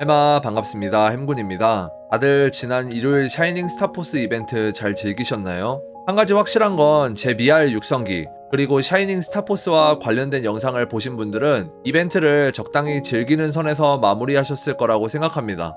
해마 반갑습니다. 햄군입니다. 다들 지난 일요일 샤이닝 스타포스 이벤트 잘 즐기셨나요? 한 가지 확실한 건 제 미알 육성기 그리고 샤이닝 스타포스와 관련된 영상을 보신 분들은 이벤트를 적당히 즐기는 선에서 마무리하셨을 거라고 생각합니다.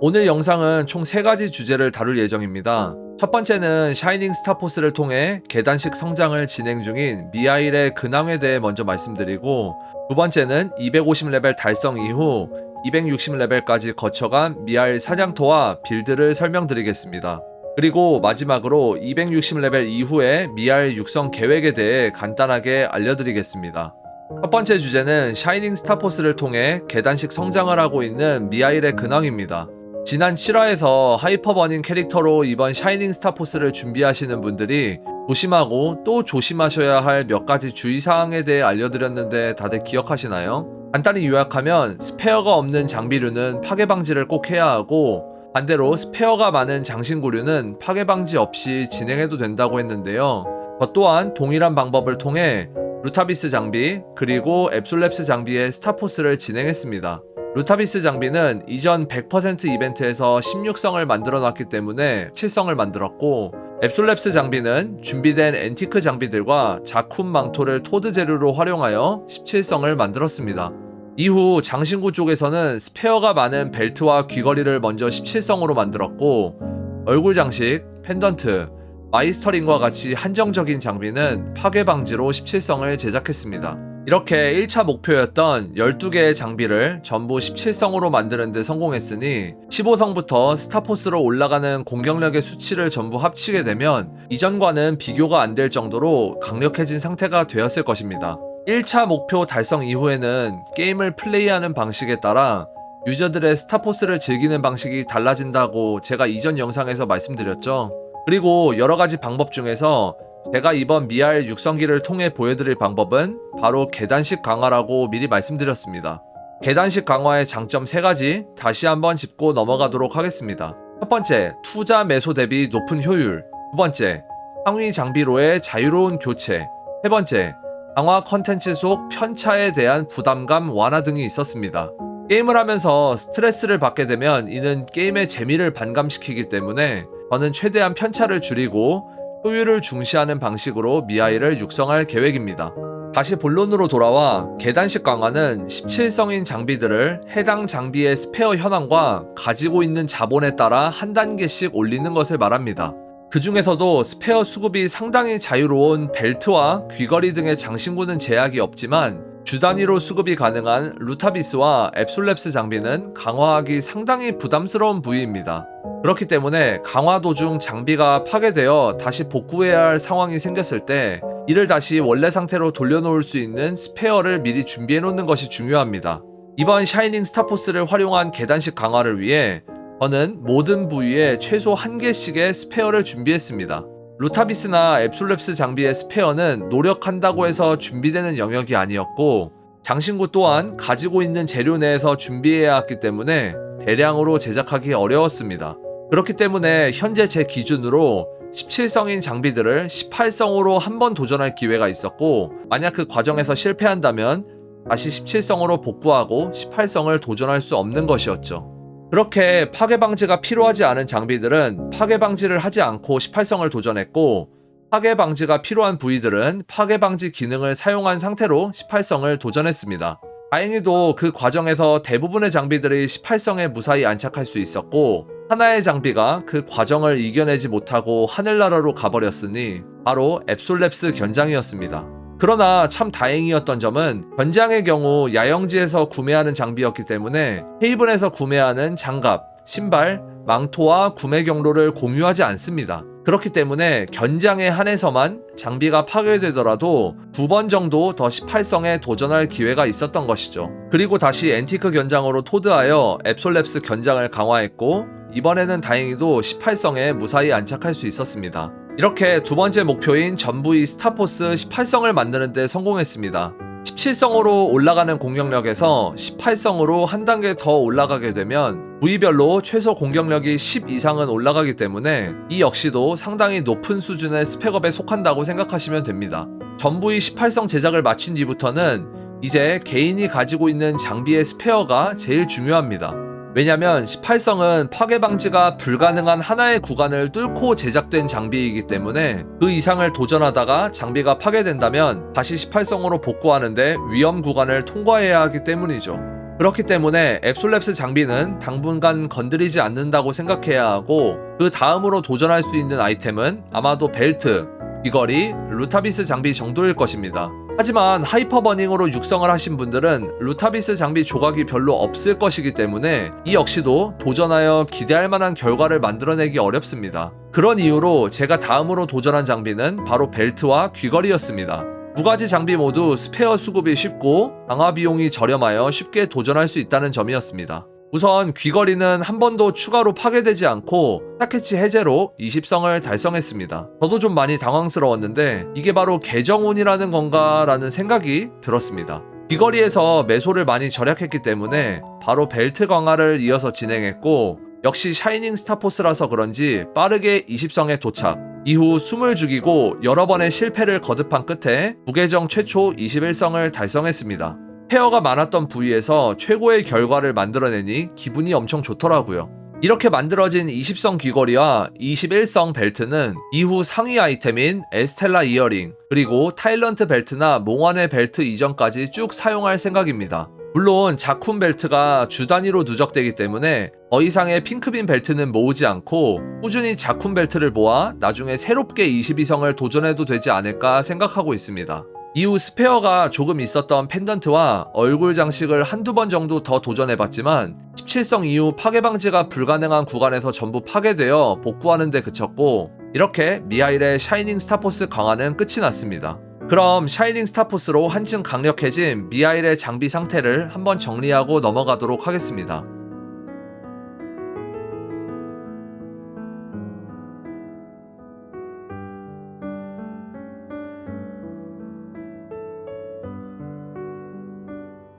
오늘 영상은 총 3가지 주제를 다룰 예정입니다. 첫 번째는 샤이닝 스타포스를 통해 계단식 성장을 진행 중인 미아일의 근황에 대해 먼저 말씀드리고 두 번째는 250레벨 달성 이후 260레벨까지 거쳐간 미아일 사냥터와 빌드를 설명드리겠습니다. 그리고 마지막으로 260레벨 이후의 미아일 육성 계획에 대해 간단하게 알려드리겠습니다. 첫 번째 주제는 샤이닝 스타포스를 통해 계단식 성장을 하고 있는 미아일의 근황입니다. 지난 7화에서 하이퍼버닝 캐릭터로 이번 샤이닝 스타포스를 준비하시는 분들이 조심하고 또 조심하셔야 할 몇 가지 주의사항에 대해 알려드렸는데 다들 기억하시나요? 간단히 요약하면 스페어가 없는 장비류는 파괴 방지를 꼭 해야 하고 반대로 스페어가 많은 장신구류는 파괴 방지 없이 진행해도 된다고 했는데요. 저 또한 동일한 방법을 통해 루타비스 장비 그리고 앱솔랩스 장비의 스타포스를 진행했습니다. 루타비스 장비는 이전 100% 이벤트에서 16성을 만들어 놨기 때문에 7성을 만들었고 앱솔랩스 장비는 준비된 앤티크 장비들과 자쿰 망토를 토드 재료로 활용하여 17성을 만들었습니다. 이후 장신구 쪽에서는 스페어가 많은 벨트와 귀걸이를 먼저 17성으로 만들었고 얼굴 장식, 펜던트, 마이스터링과 같이 한정적인 장비는 파괴 방지로 17성을 제작했습니다. 이렇게 1차 목표였던 12개의 장비를 전부 17성으로 만드는 데 성공했으니 15성부터 스타포스로 올라가는 공격력의 수치를 전부 합치게 되면 이전과는 비교가 안 될 정도로 강력해진 상태가 되었을 것입니다. 1차 목표 달성 이후에는 게임을 플레이하는 방식에 따라 유저들의 스타포스를 즐기는 방식이 달라진다고 제가 이전 영상에서 말씀드렸죠. 그리고 여러 가지 방법 중에서 제가 이번 미알 육성기를 통해 보여드릴 방법은 바로 계단식 강화라고 미리 말씀드렸습니다. 계단식 강화의 장점 3가지 다시 한번 짚고 넘어가도록 하겠습니다. 첫 번째, 투자 매소 대비 높은 효율. 두 번째, 상위 장비로의 자유로운 교체. 세 번째, 강화 컨텐츠 속 편차에 대한 부담감 완화 등이 있었습니다. 게임을 하면서 스트레스를 받게 되면 이는 게임의 재미를 반감시키기 때문에 저는 최대한 편차를 줄이고 효율을 중시하는 방식으로 미아이를 육성할 계획입니다. 다시 본론으로 돌아와 계단식 강화는 17성인 장비들을 해당 장비의 스페어 현황과 가지고 있는 자본에 따라 한 단계씩 올리는 것을 말합니다. 그 중에서도 스페어 수급이 상당히 자유로운 벨트와 귀걸이 등의 장신구는 제약이 없지만 주 단위로 수급이 가능한 루타비스와 앱솔랩스 장비는 강화하기 상당히 부담스러운 부위입니다. 그렇기 때문에 강화 도중 장비가 파괴되어 다시 복구해야 할 상황이 생겼을 때 이를 다시 원래 상태로 돌려놓을 수 있는 스페어를 미리 준비해 놓는 것이 중요합니다. 이번 샤이닝 스타포스를 활용한 계단식 강화를 위해 저는 모든 부위에 최소 한 개씩의 스페어를 준비했습니다. 루타비스나 앱솔랩스 장비의 스페어는 노력한다고 해서 준비되는 영역이 아니었고 장신구 또한 가지고 있는 재료 내에서 준비해야 했기 때문에 대량으로 제작하기 어려웠습니다. 그렇기 때문에 현재 제 기준으로 17성인 장비들을 18성으로 한 번 도전할 기회가 있었고 만약 그 과정에서 실패한다면 다시 17성으로 복구하고 18성을 도전할 수 없는 것이었죠. 그렇게 파괴 방지가 필요하지 않은 장비들은 파괴 방지를 하지 않고 18성을 도전했고 파괴 방지가 필요한 부위들은 파괴 방지 기능을 사용한 상태로 18성을 도전했습니다. 다행히도 그 과정에서 대부분의 장비들이 18성에 무사히 안착할 수 있었고 하나의 장비가 그 과정을 이겨내지 못하고 하늘나라로 가버렸으니 바로 앱솔랩스 견장이었습니다. 그러나 참 다행이었던 점은 견장의 경우 야영지에서 구매하는 장비였기 때문에 헤이븐에서 구매하는 장갑, 신발, 망토와 구매 경로를 공유하지 않습니다. 그렇기 때문에 견장에 한해서만 장비가 파괴되더라도 두 번 정도 더 18성에 도전할 기회가 있었던 것이죠. 그리고 다시 앤티크 견장으로 토드하여 앱솔랩스 견장을 강화했고 이번에는 다행히도 18성에 무사히 안착할 수 있었습니다. 이렇게 두 번째 목표인 전부의 스타포스 18성을 만드는데 성공했습니다. 17성으로 올라가는 공격력에서 18성으로 한 단계 더 올라가게 되면 부위별로 최소 공격력이 10 이상은 올라가기 때문에 이 역시도 상당히 높은 수준의 스펙업에 속한다고 생각하시면 됩니다. 전부의 18성 제작을 마친 뒤부터는 이제 개인이 가지고 있는 장비의 스페어가 제일 중요합니다. 왜냐면 18성은 파괴 방지가 불가능한 하나의 구간을 뚫고 제작된 장비이기 때문에 그 이상을 도전하다가 장비가 파괴된다면 다시 18성으로 복구하는데 위험 구간을 통과해야 하기 때문이죠. 그렇기 때문에 앱솔랩스 장비는 당분간 건드리지 않는다고 생각해야 하고 그 다음으로 도전할 수 있는 아이템은 아마도 벨트, 귀걸이, 루타비스 장비 정도일 것입니다. 하지만 하이퍼버닝으로 육성을 하신 분들은 루타비스 장비 조각이 별로 없을 것이기 때문에 이 역시도 도전하여 기대할 만한 결과를 만들어내기 어렵습니다. 그런 이유로 제가 다음으로 도전한 장비는 바로 벨트와 귀걸이였습니다. 두 가지 장비 모두 스페어 수급이 쉽고 강화 비용이 저렴하여 쉽게 도전할 수 있다는 점이었습니다. 우선 귀걸이는 한 번도 추가로 파괴되지 않고 타켓치 해제로 20성을 달성했습니다. 저도 좀 많이 당황스러웠는데 이게 바로 계정운이라는 건가라는 생각이 들었습니다. 귀걸이에서 매소를 많이 절약했기 때문에 바로 벨트 강화를 이어서 진행했고 역시 샤이닝 스타포스라서 그런지 빠르게 20성에 도착. 이후 숨을 죽이고 여러 번의 실패를 거듭한 끝에 부계정 최초 21성을 달성했습니다. 페어가 많았던 부위에서 최고의 결과를 만들어내니 기분이 엄청 좋더라고요. 이렇게 만들어진 20성 귀걸이와 21성 벨트는 이후 상위 아이템인 에스텔라 이어링, 그리고 타일런트 벨트나 몽환의 벨트 이전까지 쭉 사용할 생각입니다. 물론 자쿰 벨트가 주 단위로 누적되기 때문에 더 이상의 핑크빈 벨트는 모으지 않고 꾸준히 자쿰 벨트를 모아 나중에 새롭게 22성을 도전해도 되지 않을까 생각하고 있습니다. 이후 스페어가 조금 있었던 펜던트와 얼굴 장식을 한두 번 정도 더 도전해봤지만 17성 이후 파괴 방지가 불가능한 구간에서 전부 파괴되어 복구하는 데 그쳤고 이렇게 미하일의 샤이닝 스타포스 강화는 끝이 났습니다. 그럼 샤이닝 스타포스로 한층 강력해진 미하일의 장비 상태를 한번 정리하고 넘어가도록 하겠습니다.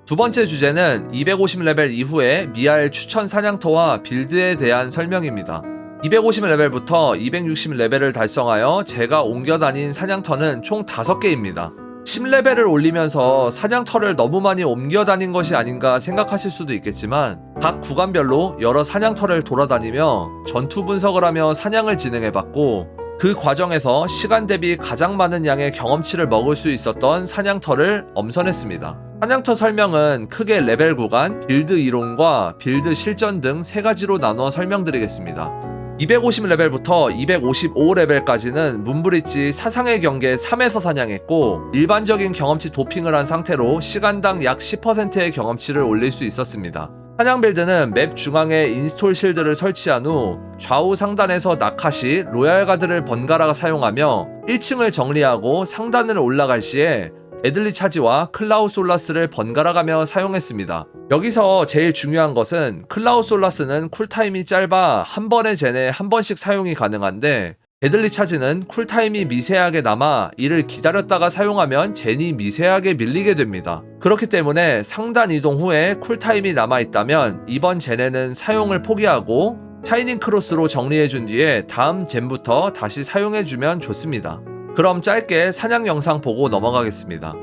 두 번째 주제는 250레벨 이후에 미알 추천 사냥터와 빌드에 대한 설명입니다. 250레벨부터 260레벨을 달성하여 제가 옮겨 다닌 사냥터는 총 5개입니다. 10레벨을 올리면서 사냥터를 너무 많이 옮겨 다닌 것이 아닌가 생각하실 수도 있겠지만 각 구간별로 여러 사냥터를 돌아다니며 전투 분석을 하며 사냥을 진행해봤고 그 과정에서 시간 대비 가장 많은 양의 경험치를 먹을 수 있었던 사냥터를 엄선했습니다. 사냥터 설명은 크게 레벨 구간, 빌드 이론과 빌드 실전 등 세 가지로 나눠 설명드리겠습니다. 250레벨부터 255레벨까지는 문브리지 사상의 경계 3에서 사냥했고 일반적인 경험치 도핑을 한 상태로 시간당 약 10%의 경험치를 올릴 수 있었습니다. 사냥 빌드는 맵 중앙에 인스톨 실드를 설치한 후 좌우 상단에서 나카시, 로얄가드를 번갈아 사용하며 1층을 정리하고 상단을 올라갈 시에 에들리 차지와 클라우 솔라스를 번갈아가며 사용했습니다. 여기서 제일 중요한 것은 클라우 솔라스는 쿨타임이 짧아 한 번의 젠에 한 번씩 사용이 가능한데 데들리 차지는 쿨타임이 미세하게 남아 이를 기다렸다가 사용하면 젠이 미세하게 밀리게 됩니다. 그렇기 때문에 상단 이동 후에 쿨타임이 남아있다면 이번 젠에는 사용을 포기하고 샤이닝 크로스로 정리해준 뒤에 다음 젠부터 다시 사용해주면 좋습니다. 그럼 짧게 사냥 영상 보고 넘어가겠습니다.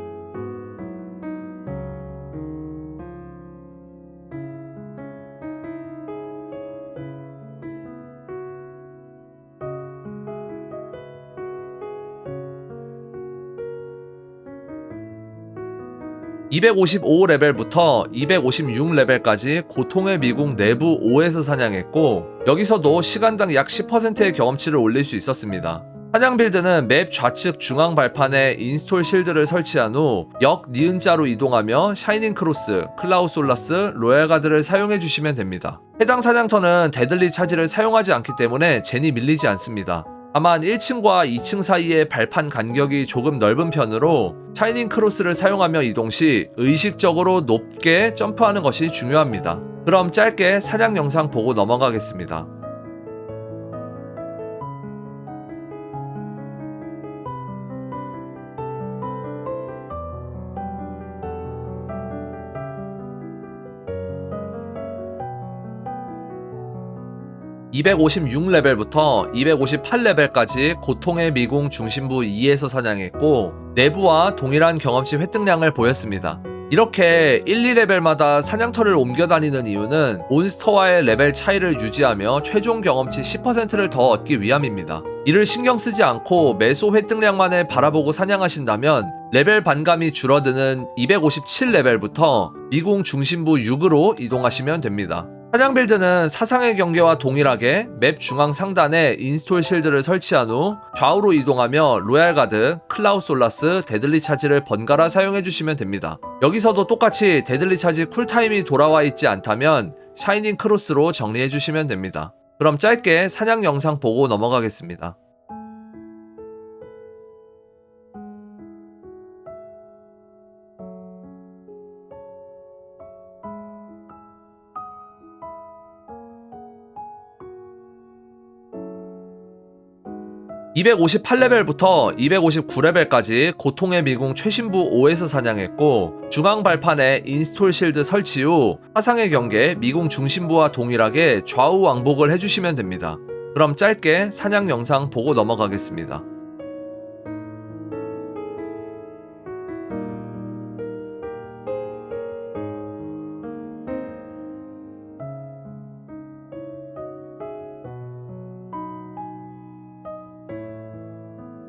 (255레벨부터) (256레벨까지) 고통의 미국 내부 5에서 사냥했고 여기서도 시간당 약 10%의 경험치를 올릴 수 있었습니다. 사냥 빌드는 맵 좌측 중앙 발판에 인스톨 실드를 설치한 후 역 니은자로 이동하며 샤이닝 크로스, 클라우 솔라스, 로얄 가드를 사용해 주시면 됩니다. 해당 사냥터는 데들리 차지를 사용하지 않기 때문에 젠이 밀리지 않습니다. 다만 1층과 2층 사이의 발판 간격이 조금 넓은 편으로 샤이닝 크로스를 사용하며 이동 시 의식적으로 높게 점프하는 것이 중요합니다. 그럼 짧게 사냥 영상 보고 넘어가겠습니다. 256레벨부터 258레벨까지 고통의 미궁 중심부 2에서 사냥했고 내부와 동일한 경험치 획득량을 보였습니다. 이렇게 1, 2레벨마다 사냥터를 옮겨 다니는 이유는 몬스터와의 레벨 차이를 유지하며 최종 경험치 10%를 더 얻기 위함입니다. 이를 신경 쓰지 않고 매소 획득량만을 바라보고 사냥하신다면 레벨 반감이 줄어드는 257레벨부터 미궁 중심부 6으로 이동하시면 됩니다. 사냥 빌드는 사상의 경계와 동일하게 맵 중앙 상단에 인스톨 실드를 설치한 후 좌우로 이동하며 로얄 가드, 클라우 솔라스, 데들리 차지를 번갈아 사용해 주시면 됩니다. 여기서도 똑같이 데들리 차지 쿨타임이 돌아와 있지 않다면 샤이닝 크로스로 정리해 주시면 됩니다. 그럼 짧게 사냥 영상 보고 넘어가겠습니다. (258레벨부터 259레벨까지) 고통의 미궁 최신부 5에서 사냥했고 중앙 발판에 인스톨 실드 설치 후 사상의 경계 미궁 중심부와 동일하게 좌우 왕복을 해주시면 됩니다. 그럼 짧게 사냥 영상 보고 넘어가겠습니다.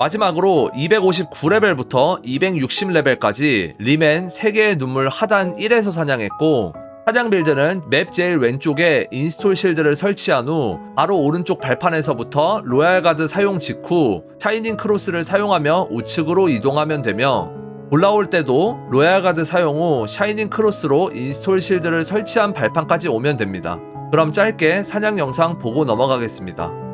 마지막으로 259레벨부터 260레벨까지 리맨 3개의 눈물 하단 1에서 사냥했고 사냥 빌드는 맵 제일 왼쪽에 인스톨 실드를 설치한 후 바로 오른쪽 발판에서부터 로얄 가드 사용 직후 샤이닝 크로스를 사용하며 우측으로 이동하면 되며 올라올 때도 로얄 가드 사용 후 샤이닝 크로스로 인스톨 실드를 설치한 발판까지 오면 됩니다. 그럼 짧게 사냥 영상 보고 넘어가겠습니다.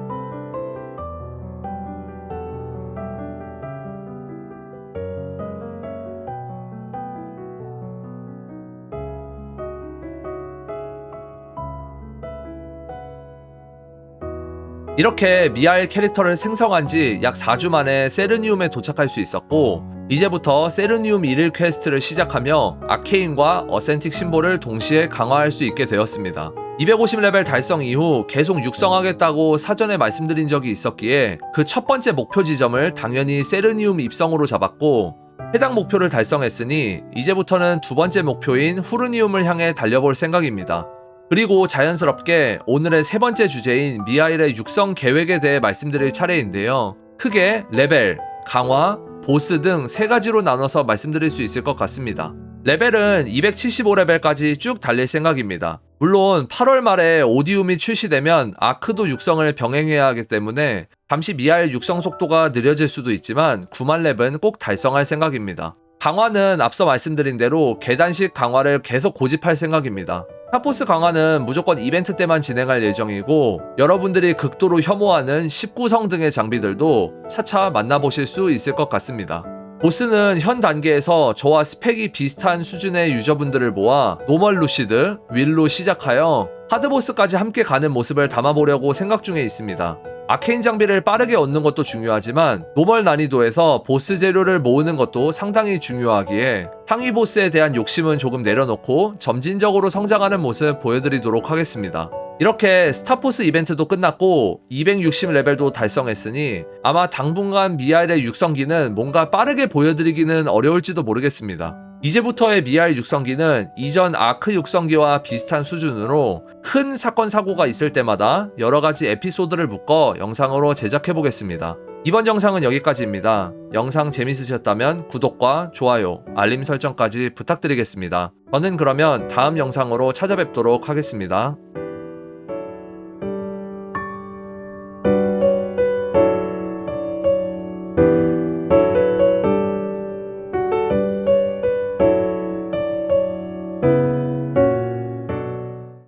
이렇게 미알 캐릭터를 생성한 지 약 4주 만에 세르니움에 도착할 수 있었고 이제부터 세르니움 1일 퀘스트를 시작하며 아케인과 어센틱 심볼을 동시에 강화할 수 있게 되었습니다. 250레벨 달성 이후 계속 육성하겠다고 사전에 말씀드린 적이 있었기에 그 첫 번째 목표 지점을 당연히 세르니움 입성으로 잡았고 해당 목표를 달성했으니 이제부터는 두 번째 목표인 후르니움을 향해 달려볼 생각입니다. 그리고 자연스럽게 오늘의 세 번째 주제인 미하일의 육성 계획에 대해 말씀드릴 차례인데요. 크게 레벨, 강화, 보스 등 세 가지로 나눠서 말씀드릴 수 있을 것 같습니다. 레벨은 275레벨까지 쭉 달릴 생각입니다. 물론 8월 말에 오디움이 출시되면 아크도 육성을 병행해야 하기 때문에 잠시 미하일 육성 속도가 느려질 수도 있지만 9만 렙은 꼭 달성할 생각입니다. 강화는 앞서 말씀드린 대로 계단식 강화를 계속 고집할 생각입니다. 타포스 강화는 무조건 이벤트 때만 진행할 예정이고 여러분들이 극도로 혐오하는 19성 등의 장비들도 차차 만나보실 수 있을 것 같습니다. 보스는 현 단계에서 저와 스펙이 비슷한 수준의 유저분들을 모아 노멀 루시드, 윌로 시작하여 하드보스까지 함께 가는 모습을 담아보려고 생각 중에 있습니다. 아케인 장비를 빠르게 얻는 것도 중요하지만 노멀 난이도에서 보스 재료를 모으는 것도 상당히 중요하기에 상위 보스에 대한 욕심은 조금 내려놓고 점진적으로 성장하는 모습 보여드리도록 하겠습니다. 이렇게 스타포스 이벤트도 끝났고 260레벨도 달성했으니 아마 당분간 미알의 육성기는 뭔가 빠르게 보여드리기는 어려울지도 모르겠습니다. 이제부터의 미알 육성기는 이전 아크 육성기와 비슷한 수준으로 큰 사건 사고가 있을 때마다 여러 가지 에피소드를 묶어 영상으로 제작해 보겠습니다. 이번 영상은 여기까지입니다. 영상 재밌으셨다면 구독과 좋아요, 알림 설정까지 부탁드리겠습니다. 저는 그러면 다음 영상으로 찾아뵙도록 하겠습니다.